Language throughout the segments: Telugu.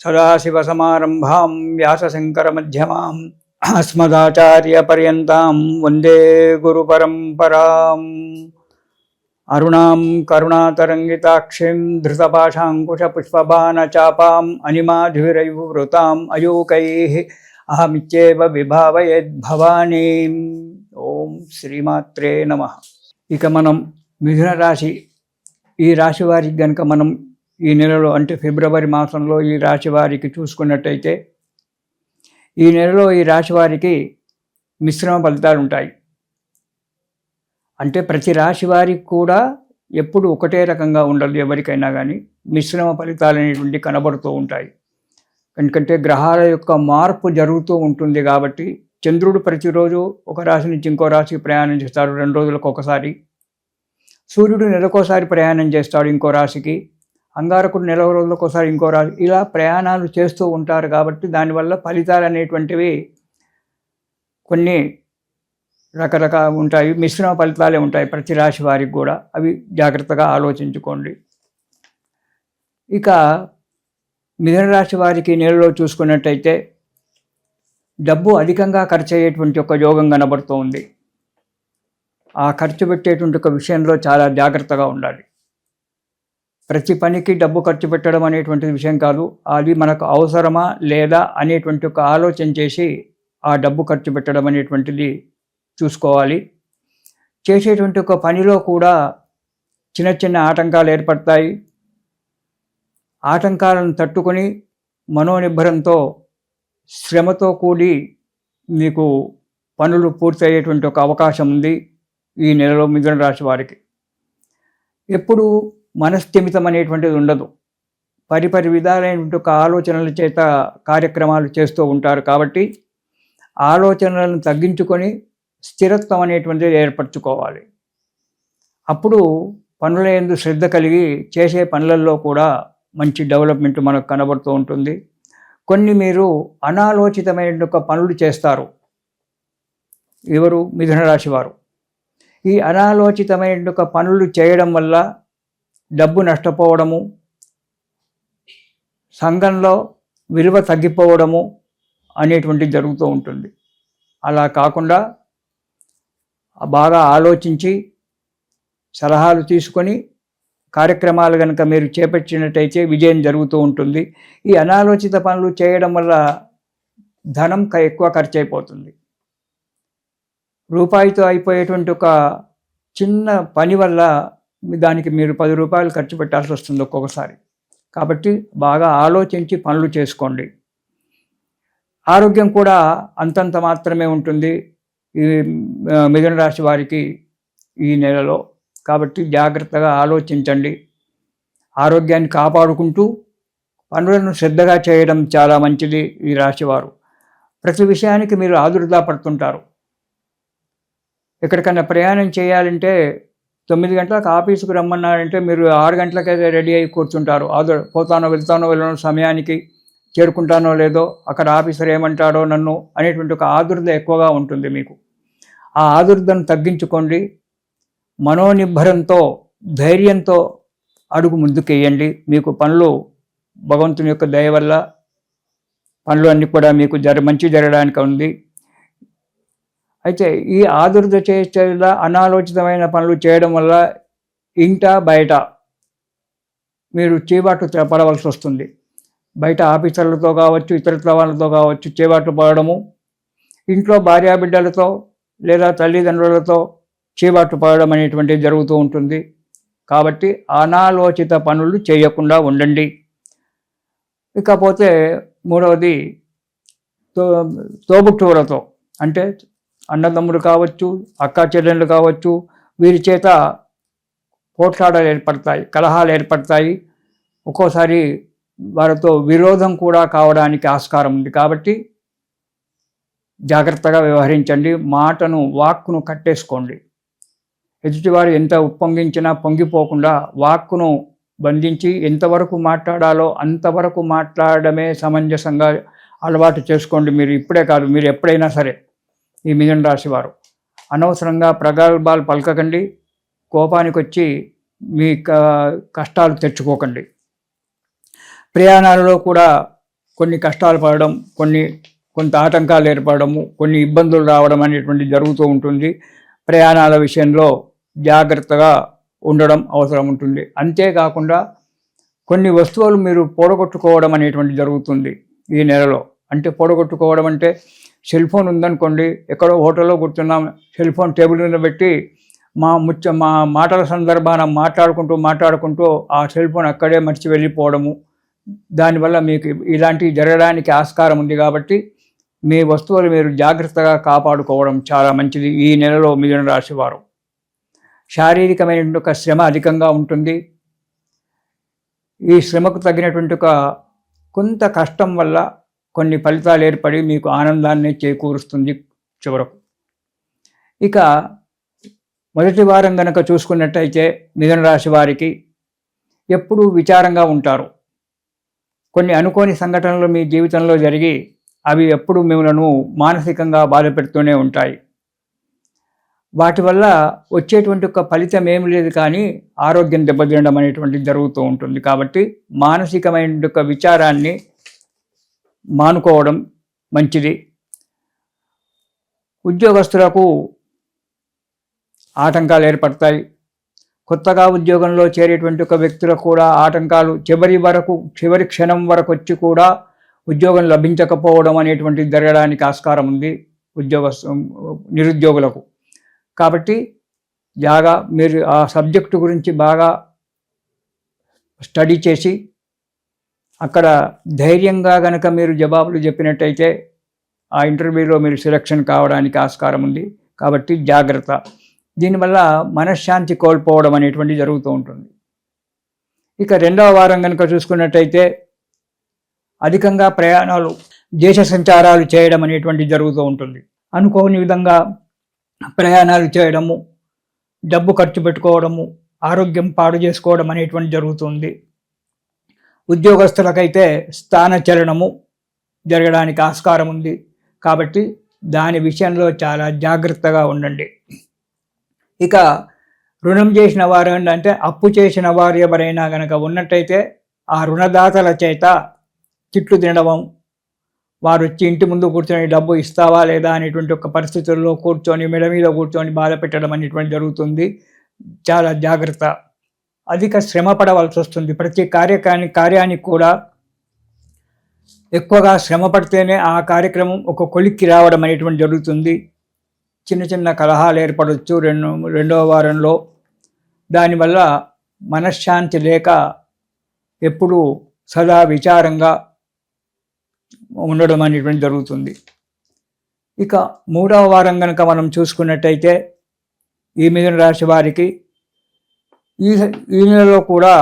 సదాశివసమారంభాం వ్యాసశంకరమధ్యమాం అస్మదాచార్యపర్యంతాం వందే గురుపరంపరాం అరుణాం కరుణాతరంగితాక్షిం ధృతపాశాంకుశపుష్పబాణచాపాం అనిమాధురైవృతాం అయూకైः అహమిత్యేవ విభావయేద్భవానీం ఓం శ్రీమాత్రే నమ ఇక మనం మిథున రాశి ఈ రాశి వారికి గనుక మనం ఈ నెలలో అంటే ఫిబ్రవరి మాసంలో ఈ రాశి వారికి చూసుకున్నట్టయితే ఈ నెలలో ఈ రాశి వారికి మిశ్రమ ఫలితాలు ఉంటాయి. అంటే ప్రతి రాశి వారికి కూడా ఎప్పుడు ఒకటే రకంగా ఉండదు ఎవరికైనా కానీ మిశ్రమ ఫలితాలు అనేటువంటి కనబడుతూ ఉంటాయి. ఎందుకంటే గ్రహాల యొక్క మార్పు జరుగుతూ ఉంటుంది కాబట్టి చంద్రుడు ప్రతిరోజు ఒక రాశి నుంచి ఇంకో రాశికి ప్రయాణం చేస్తాడు రెండు రోజులకు ఒకసారి. సూర్యుడు నెలకోసారి ప్రయాణం చేస్తాడు ఇంకో రాశికి. అంగారకుడు నెల రోజులకు ఒకసారి ఇంకో రాజు. ఇలా ప్రయాణాలు చేస్తూ ఉంటారు కాబట్టి దానివల్ల ఫలితాలు అనేటువంటివి కొన్ని రకరకాల ఉంటాయి. మిశ్రమ ఫలితాలే ఉంటాయి ప్రతి రాశి వారికి కూడా. అవి జాగ్రత్తగా ఆలోచించుకోండి. ఇక మిథున రాశి వారికి నెలలో చూసుకున్నట్టయితే డబ్బు అధికంగా ఖర్చు అయ్యేటువంటి ఒక యోగం కనబడుతూ ఉంది ఆ ఖర్చు పెట్టేటువంటి ఒక విషయంలో చాలా జాగ్రత్తగా ఉండాలి. ప్రతి పనికి డబ్బు ఖర్చు పెట్టడం అనేటువంటి విషయం కాదు. అది మనకు అవసరమా లేదా అనేటువంటి ఒక ఆలోచన చేసి ఆ డబ్బు ఖర్చు పెట్టడం అనేటువంటిది చూసుకోవాలి. చేసేటువంటి ఒక పనిలో కూడా చిన్న చిన్న ఆటంకాలు ఏర్పడతాయి. ఆటంకాలను తట్టుకొని మనోనిబ్బరంతో శ్రమతో కూడి మీకు పనులు పూర్తయ్యేటువంటి ఒక అవకాశం ఉంది ఈ నెలలో మిథున రాశి వారికి. ఎప్పుడు మనస్థిమితం అనేటువంటిది ఉండదు. పరిపరి విధాలైనటువంటి ఒక ఆలోచనల చేత కార్యక్రమాలు చేస్తూ ఉంటారు కాబట్టి ఆలోచనలను తగ్గించుకొని స్థిరత్వం అనేటువంటిది ఏర్పరచుకోవాలి. అప్పుడు పనుల ఎందు శ్రద్ధ కలిగి చేసే పనులలో కూడా మంచి డెవలప్మెంట్ మనకు కనబడుతూ ఉంటుంది. కొన్ని మీరు అనాలోచితమైన ఒక పనులు చేస్తారు. ఎవరు? మిథున రాశి వారు. ఈ అనాలోచితమైన ఒక పనులు చేయడం వల్ల డబ్బు నష్టపోవడము సంఘంలో విలువ తగ్గిపోవడము అనేటువంటిది జరుగుతూ ఉంటుంది. అలా కాకుండా బాగా ఆలోచించి సలహాలు తీసుకొని కార్యక్రమాలు కనుక మీరు చేపట్టినట్టయితే విజయం జరుగుతూ ఉంటుంది. ఈ అనాలోచిత పనులు చేయడం వల్ల ధనం ఎక్కువ ఖర్చు అయిపోతుంది రూపాయితో అయిపోయేటువంటి ఒక చిన్న పని వల్ల దానికి మీరు పది రూపాయలు ఖర్చు పెట్టాల్సి వస్తుంది ఒక్కొక్కసారి. కాబట్టి బాగా ఆలోచించి పనులు చేసుకోండి. ఆరోగ్యం కూడా అంతంత మాత్రమే ఉంటుంది ఈ మిథున రాశి వారికి ఈ నెలలో. కాబట్టి జాగ్రత్తగా ఆలోచించండి. ఆరోగ్యాన్ని కాపాడుకుంటూ పనులను శ్రద్ధగా చేయడం చాలా మంచిది ఈ రాశివారు. ప్రతి విషయానికి మీరు ఆదుర్దా పడుతుంటారు. ఎక్కడికైనా ప్రయాణం చేయాలంటే తొమ్మిది గంటలకు ఆఫీసుకు రమ్మన్నారంటే మీరు ఆరు గంటలకైతే రెడీ అయి కూర్చుంటారు. ఆదు పోతానో వెళ్తానో వెళ్ళనో సమయానికి చేరుకుంటానో లేదో అక్కడ ఆఫీసర్ ఏమంటాడో నన్ను అనేటువంటి ఒక ఆదుర్ద ఎక్కువగా ఉంటుంది మీకు. ఆ ఆదుర్దను తగ్గించుకోండి. మనోనిబ్బరంతో ధైర్యంతో అడుగు ముందుకేయండి. మీకు పనులు భగవంతుని యొక్క దయ వల్ల పనులు అన్నీ కూడా మీకు జర మంచి జరగడానికి ఉంది. అయితే ఈ ఆదుర్ద చేసేలా అనాలోచితమైన పనులు చేయడం వల్ల ఇంట బయట మీరు చేబాటు పడవలసి వస్తుంది. బయట ఆఫీసర్లతో కావచ్చు ఇతరత్వ వాళ్ళతో కావచ్చు చేబాటు పడడము ఇంట్లో భార్యాబిడ్డలతో లేదా తల్లిదండ్రులతో చేబాటు పడడం అనేటువంటిది జరుగుతూ ఉంటుంది. కాబట్టి అనాలోచిత పనులు చేయకుండా ఉండండి. ఇకపోతే మూడవది తో తోబుట్టువులతో అంటే అన్నదమ్ములు కావచ్చు అక్కా చెల్లెళ్ళు కావచ్చు వీరి చేత పోట్లాడలు ఏర్పడతాయి కలహాలు ఏర్పడతాయి. ఒక్కోసారి వారితో విరోధం కూడా కావడానికి ఆస్కారం ఉంది కాబట్టి జాగ్రత్తగా వ్యవహరించండి మాటను వాక్కును కట్టేసుకోండి. ఎదుటివారు ఎంత ఉప్పొంగించినా పొంగిపోకుండా వాక్కును బంధించి ఎంతవరకు మాట్లాడాలో అంతవరకు మాట్లాడమే సమంజసంగా అలవాటు చేసుకోండి. మీరు ఇప్పుడే కాదు మీరు ఎప్పుడైనా సరే ఈ మిథున రాశి వారు. అనవసరంగా ప్రగల్భాలు పలకకండి. కోపానికి వచ్చి మీ కష్టాలు తెచ్చుకోకండి. ప్రయాణాలలో కూడా కొన్ని కష్టాలు పడడం కొన్ని కొంత ఆటంకాలు ఏర్పడము కొన్ని ఇబ్బందులు రావడం అనేటువంటి జరుగుతూ ఉంటుంది. ప్రయాణాల విషయంలో జాగ్రత్తగా ఉండడం అవసరం ఉంటుంది. అంతేకాకుండా కొన్ని వస్తువులు మీరు పొడగొట్టుకోవడం అనేటువంటి జరుగుతుంది ఈ నెలలో. అంటే పొడగొట్టుకోవడం అంటే సెల్ ఫోన్ ఉందనుకోండి ఎక్కడో హోటల్లో కూర్చున్నాం సెల్ ఫోన్ టేబుల్ మీద పెట్టి మా ముచ్చ మా మాటల సందర్భాన మాట్లాడుకుంటూ మాట్లాడుకుంటూ ఆ సెల్ ఫోన్ అక్కడే మర్చి వెళ్ళిపోవడము. దానివల్ల మీకు ఇలాంటివి జరగడానికి ఆస్కారం ఉంది కాబట్టి మీ వస్తువులు మీరు జాగ్రత్తగా కాపాడుకోవడం చాలా మంచిది ఈ నెలలో మిథున రాశి వారు. శారీరకమైన ఒక శ్రమ అధికంగా ఉంటుంది. ఈ శ్రమకు తగినటువంటి ఒక కొంత కష్టం వల్ల కొన్ని ఫలితాలు ఏర్పడి మీకు ఆనందాన్ని చేకూరుస్తుంది చివరకు. ఇక మొదటి వారం గనక చూసుకున్నట్టయితే మిథున రాశి వారికి ఎప్పుడూ విచారంగా ఉంటారు. కొన్ని అనుకోని సంఘటనలు మీ జీవితంలో జరిగి అవి ఎప్పుడు మిమ్మలను మానసికంగా బాధ పెడుతూనే ఉంటాయి. వాటి వల్ల వచ్చేటువంటి ఒక ఫలితం ఏమి లేదు కానీ ఆరోగ్యం దెబ్బతినడం అనేటువంటిది జరుగుతూ ఉంటుంది. కాబట్టి మానసికమైన విచారాన్ని మానుకోవడం మంచిది. ఉద్యోగస్తులకు ఆటంకాలు ఏర్పడతాయి. కొత్తగా ఉద్యోగంలో చేరేటువంటి ఒక వ్యక్తులకు కూడా ఆటంకాలు చివరి వరకు చివరి క్షణం వరకు వచ్చి కూడా ఉద్యోగం లభించకపోవడం అనేటువంటిది జరగడానికి ఆస్కారం ఉంది ఉద్యోగ నిరుద్యోగులకు. కాబట్టి జాగా మీరు ఆ సబ్జెక్టు గురించి బాగా స్టడీ చేసి అక్కడ ధైర్యంగా గనక మీరు జవాబులు చెప్పినట్టయితే ఆ ఇంటర్వ్యూలో మీరు సెలక్షన్ కావడానికి ఆస్కారం ఉంది. కాబట్టి జాగ్రత్త. దీనివల్ల మనశ్శాంతి కోల్పోవడం అనేటువంటి జరుగుతూ ఉంటుంది. ఇక రెండవ వారం కనుక చూసుకున్నట్టయితే అధికంగా ప్రయాణాలు దేశ సంచారాలు చేయడం అనేటువంటి జరుగుతూ ఉంటుంది. అనుకోని విధంగా ప్రయాణాలు చేయడము డబ్బు ఖర్చు పెట్టుకోవడము ఆరోగ్యం పాడు చేసుకోవడం అనేటువంటి జరుగుతుంది. ఉద్యోగస్తులకైతే స్థానచలనము జరగడానికి ఆస్కారం ఉంది. కాబట్టి దాని విషయంలో చాలా జాగ్రత్తగా ఉండండి. ఇక రుణం చేసిన వారు అంటే అప్పు చేసిన వారు ఎవరైనా గనక ఉన్నట్టయితే ఆ రుణదాతల చేత తిట్లు తినడం వారు వచ్చి ఇంటి ముందు కూర్చొని డబ్బు ఇస్తావా లేదా అనేటువంటి ఒక పరిస్థితుల్లో కూర్చొని మెడ మీద కూర్చొని బాధ పెట్టడం అనేటువంటి జరుగుతుంది. చాలా జాగ్రత్త. అధిక శ్రమ పడవలసి వస్తుంది. ప్రతి కార్యకాని కార్యానికి కూడా ఎక్కువగా శ్రమ పడితేనే ఆ కార్యక్రమం ఒక కొలిక్కి రావడం అనేటువంటి జరుగుతుంది. చిన్న చిన్న కలహాలు ఏర్పడవచ్చు రెండు రెండవ వారంలో దానివల్ల మనశ్శాంతి లేక ఎప్పుడూ సదా విచారంగా ఉండడం అనేటువంటి జరుగుతుంది. ఇక మూడవ వారం కనుక మనం చూసుకున్నట్టయితే ఈ మిథున రాశి వారికి ఈ ఈ నెలలో కూడా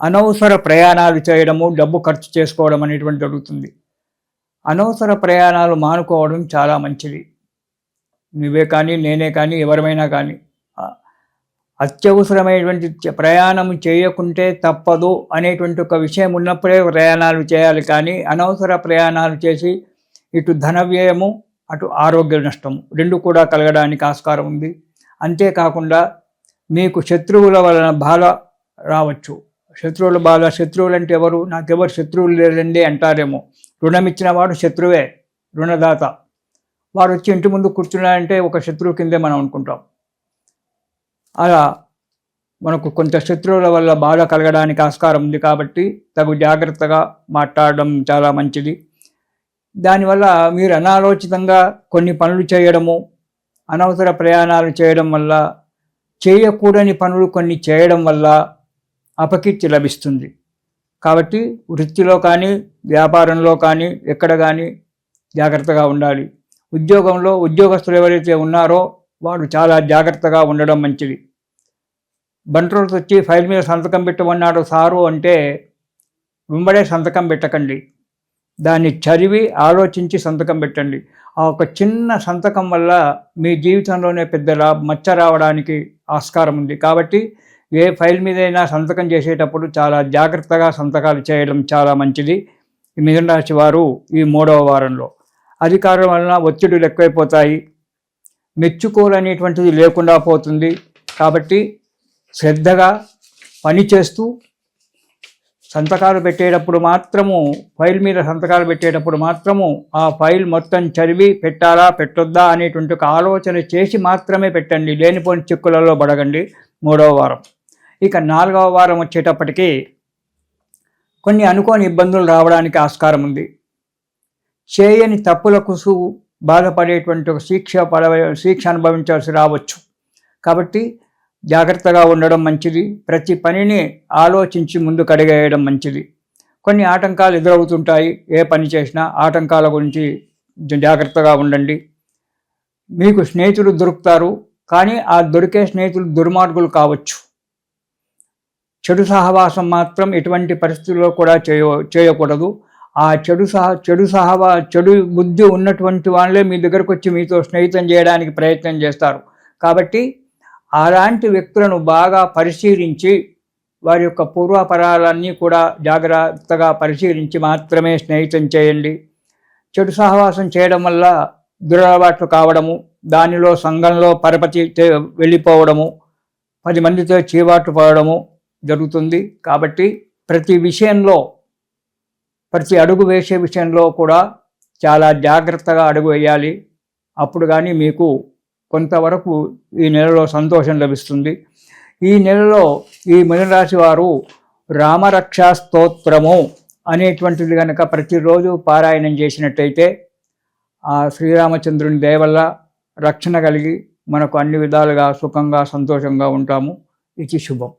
అనవసర ప్రయాణాలు చేయడము డబ్బు ఖర్చు చేసుకోవడం అనేటువంటి జరుగుతుంది. అనవసర ప్రయాణాలు మానుకోవడం చాలా మంచిది. నువ్వే కానీ నేనే కానీ ఎవరమైనా కానీ. అత్యవసరమైనటువంటి ప్రయాణం చేయకుంటే తప్పదు అనేటువంటి ఒక విషయం ఉన్నప్పుడే ప్రయాణాలు చేయాలి కానీ అనవసర ప్రయాణాలు చేసి ఇటు ధన వ్యయము అటు ఆరోగ్య నష్టము రెండు కూడా కలగడానికి ఆస్కారం ఉంది. అంతేకాకుండా మీకు శత్రువుల వలన బాధ రావచ్చు. శత్రువుల బాధ శత్రువులు అంటే ఎవరు? నాకెవరు శత్రువులు లేదండి అంటారేమో. రుణం ఇచ్చిన వాడు శత్రువే రుణదాత. వారు వచ్చి ఇంటి ముందు కూర్చున్నారంటే ఒక శత్రువు కిందే మనం అనుకుంటాం. అలా మనకు కొంత శత్రువుల వల్ల బాధ కలగడానికి ఆస్కారం ఉంది కాబట్టి తగు జాగ్రత్తగా మాట్లాడడం చాలా మంచిది. దానివల్ల మీరు అనాలోచితంగా కొన్ని పనులు చేయడము అనవసర ప్రయాణాలు చేయడం వల్ల చేయకూడని పనులు కొన్ని చేయడం వల్ల అపకీర్తి లభిస్తుంది. కాబట్టి వృత్తిలో కానీ వ్యాపారంలో కానీ ఎక్కడ కానీ జాగ్రత్తగా ఉండాలి. ఉద్యోగంలో ఉద్యోగస్తులు ఎవరైతే ఉన్నారో వారు చాలా జాగ్రత్తగా ఉండడం మంచిది. బంట్రోల్స్ వచ్చి ఫైల్ మీద సంతకం పెట్టమన్నాడు సారు అంటే వెంబడే సంతకం పెట్టకండి. దాన్ని చదివి ఆలోచించి సంతకం పెట్టండి. ఆ ఒక చిన్న సంతకం వల్ల మీ జీవితంలోనే పెద్ద మచ్చ రావడానికి ఆస్కారం ఉంది. కాబట్టి ఏ ఫైల్ మీదైనా సంతకం చేసేటప్పుడు చాలా జాగ్రత్తగా సంతకాలు చేయడం చాలా మంచిది. మిథున రాశి వారు ఈ మూడవ వారంలో. అధికారం వలన ఒత్తిడులు ఎక్కువైపోతాయి. మెచ్చుకోలనేటువంటిది లేకుండా పోతుంది కాబట్టి శ్రద్ధగా పని చేస్తూ సంతకాలు పెట్టేటప్పుడు మాత్రము ఫైల్ మీద సంతకాలు పెట్టేటప్పుడు మాత్రము ఆ ఫైల్ మొత్తం చదివి పెట్టాలా పెట్టొద్దా అనేటువంటి ఒక ఆలోచన చేసి మాత్రమే పెట్టండి. లేనిపోని చిక్కులలో పడగండి మూడవ వారం. ఇక నాలుగవ వారం వచ్చేటప్పటికీ కొన్ని అనుకోని ఇబ్బందులు రావడానికి ఆస్కారం ఉంది. చేయని తప్పులకు బాధపడేటువంటి ఒక శిక్ష పడ శిక్ష అనుభవించాల్సి రావచ్చు. కాబట్టి జాగ్రత్తగా ఉండడం మంచిది. ప్రతి పనిని ఆలోచించి ముందు కడిగేయడం మంచిది. కొన్ని ఆటంకాలు ఎదురవుతుంటాయి. ఏ పని చేసినా ఆటంకాల గురించి జాగ్రత్తగా ఉండండి. మీకు స్నేహితులు దొరుకుతారు. కానీ ఆ దొరికే స్నేహితులు దుర్మార్గులు కావచ్చు. చెడు సహవాసం మాత్రం ఎటువంటి పరిస్థితుల్లో కూడా చేయ చేయకూడదు. ఆ చెడు సహ చెడు సహవా చెడు బుద్ధి ఉన్నటువంటి వాళ్ళే మీ దగ్గరకు వచ్చి మీతో స్నేహితం చేయడానికి ప్రయత్నం చేస్తారు. కాబట్టి అలాంటి వ్యక్తులను బాగా పరిశీలించి వారి యొక్క పూర్వాపరాలన్నీ కూడా జాగ్రత్తగా పరిశీలించి మాత్రమే స్నేహితం చేయండి. చెడు సహవాసం చేయడం వల్ల దురలవాట్లు కావడము దానిలో సంఘంలో పరపతి వెళ్ళిపోవడము పది మందితో చీవాట్లు పడడము జరుగుతుంది. కాబట్టి ప్రతి విషయంలో ప్రతి అడుగు వేసే విషయంలో కూడా చాలా జాగ్రత్తగా అడుగు వేయాలి. అప్పుడు కానీ మీకు కొంతవరకు ఈ నెలలో సంతోషం లభిస్తుంది. ఈ నెలలో ఈ మిథున వారు రామరక్షా స్తోత్రము అనేటువంటిది కనుక ప్రతిరోజు పారాయణం చేసినట్టయితే ఆ శ్రీరామచంద్రుని దయవల్ల రక్షణ కలిగి మనకు అన్ని విధాలుగా సుఖంగా సంతోషంగా ఉంటాము. ఇది శుభం.